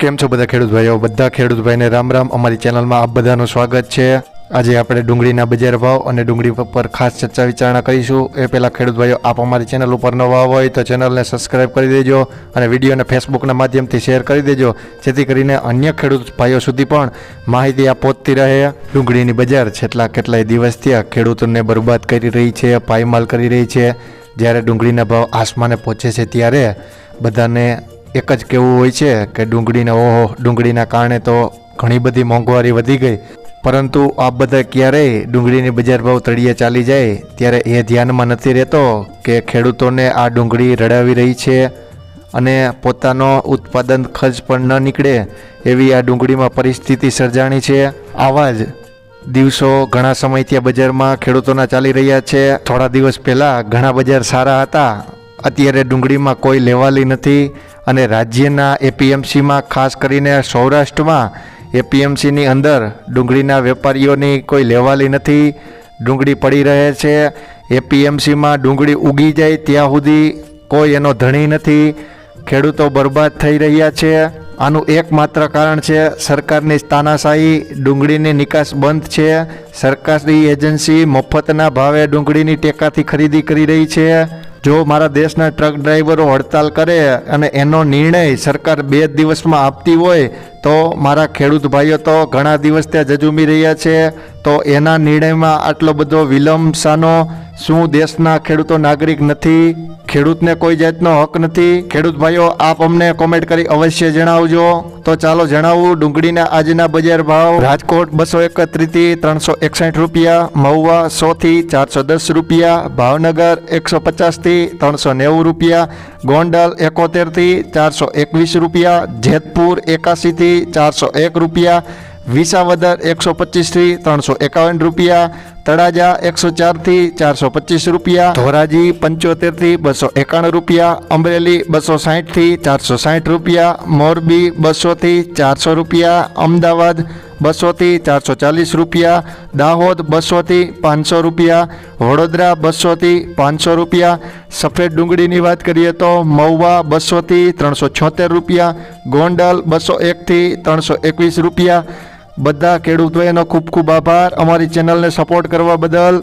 કેમ છો બધા ખેડૂત ભાઈઓ? બધા ખેડૂત ભાઈને રામ રામ. અમારી ચેનલમાં આપ બધાનું સ્વાગત છે. આજે આપણે ડુંગળીના બજાર ભાવ અને ડુંગળી પર ખાસ ચર્ચા વિચારણા કરીશું. એ પહેલાં ખેડૂત ભાઈઓ, આપ અમારી ચેનલ ઉપર નવા હોય તો ચેનલને સબસ્ક્રાઇબ કરી દેજો અને વિડીયોને ફેસબુકના માધ્યમથી શેર કરી દેજો. જેથી કરીને અન્ય ખેડૂત ભાઈઓ સુધી પણ માહિતી આ પહોંચતી રહે. ડુંગળીની બજાર છેલ્લા કેટલાય દિવસથી ખેડૂતોને બરબાદ કરી રહી છે, પાયમાલ કરી રહી છે. જ્યારે ડુંગળીના ભાવ આસમાને પહોંચે છે ત્યારે બધાને એક જ કહેવું હોય છે કે ડુંગળીના ઓહો, ડુંગળીના કારણે તો ઘણી બધી મોંઘવારી વધી ગઈ. પરંતુ આ બધા ક્યારેય ડુંગળીની બજાર ભાવ તળિયે ચાલી જાય ત્યારે એ ધ્યાનમાં નથી રહેતો કે ખેડૂતોને આ ડુંગળી રડાવી રહી છે અને પોતાનો ઉત્પાદન ખર્ચ પણ ન નીકળે એવી આ ડુંગળીમાં પરિસ્થિતિ સર્જાણી છે. આવા જ દિવસો ઘણા સમયથી બજારમાં ખેડૂતોના ચાલી રહ્યા છે. થોડા દિવસ પહેલાં ઘણા બજાર સારા હતા. અત્યારે ડુંગળીમાં કોઈ લેવાલી નથી. અને રાજ્યના એપીએમસીમાં ખાસ કરીને સૌરાષ્ટ્રમાં એપીએમસીની અંદર ડુંગળીના વેપારીઓની કોઈ લેવાલી નથી. ડુંગળી પડી રહે છે. એપીએમસીમાં ડુંગળી ઉગી જાય ત્યાં સુધી કોઈ એનો ધણી નથી. ખેડૂતો બરબાદ થઈ રહ્યા છે. આનું એકમાત્ર કારણ છે સરકારની તાનાશાહી. ડુંગળીની નિકાસ બંધ છે. સરકારી એજન્સી મફતના ભાવે ડુંગળીની ટેકાથી ખરીદી કરી રહી છે. જો મારા દેશના ટ્રક ડ્રાઈવરો હડતાલ કરે અને એનો નિર્ણય સરકાર બે દિવસમાં આપતી હોય તો મારા ખેડૂત ભાઈઓ તો ઘણા દિવસ ત્યાં જજુમી રહ્યા છે. તો એના નિર્ણયમાં આટલો બધો વિલંબ સાનો શું દેશના ખેડૂતો નાગરિક નથી? ખેડૂતને કોઈ જાતનો હક નથી? ખેડૂત ભાઈઓ, આપ અમને કોમેન્ટ કરી અવશ્ય જણાવજો. તો ચાલો જણાવું, ડુંગળીના આજના બજાર ભાવ. રાજકોટ બસો એકત્રીસથી ત્રણસો એકસઠ રૂપિયા, મહુવા સોથી ચારસો દસ રૂપિયા, ભાવનગર એકસો પચાસથી ત્રણસો નેવું રૂપિયા ગોંડલ એકોતેરથી ચારસો એકવીસ રૂપિયા, જેતપુર એકાસીથી ચારસો એક રૂપિયા, વિસાવદર એકસો પચીસથી ત્રણસો એકાવન રૂપિયા, તળાજા એકસો ચારથી ચારસો પચીસ રૂપિયા, ધોરાજી પંચોતેરથી બસો એકાણું રૂપિયા, અમરેલી બસો સાહીઠથી ચારસો સાહીઠ રૂપિયા, મોરબી બસોથી ચારસો રૂપિયા, અમદાવાદ બસોથી ચારસો ચાલીસ રૂપિયા, દાહોદ બસોથી પાંચસો રૂપિયા, વડોદરા બસોથી પાંચસો રૂપિયા, સફેદ ડુંગળીની વાત કરીએ તો મહુવા બસોથી ત્રણસો છોતેર રૂપિયા, ગોંડલ બસો એકથી ત્રણસો એકવીસ રૂપિયા. બધા ખેડૂતોએનો ખૂબ ખૂબ આભાર. અમારી ચેનલને સપોર્ટ કરવા બદલ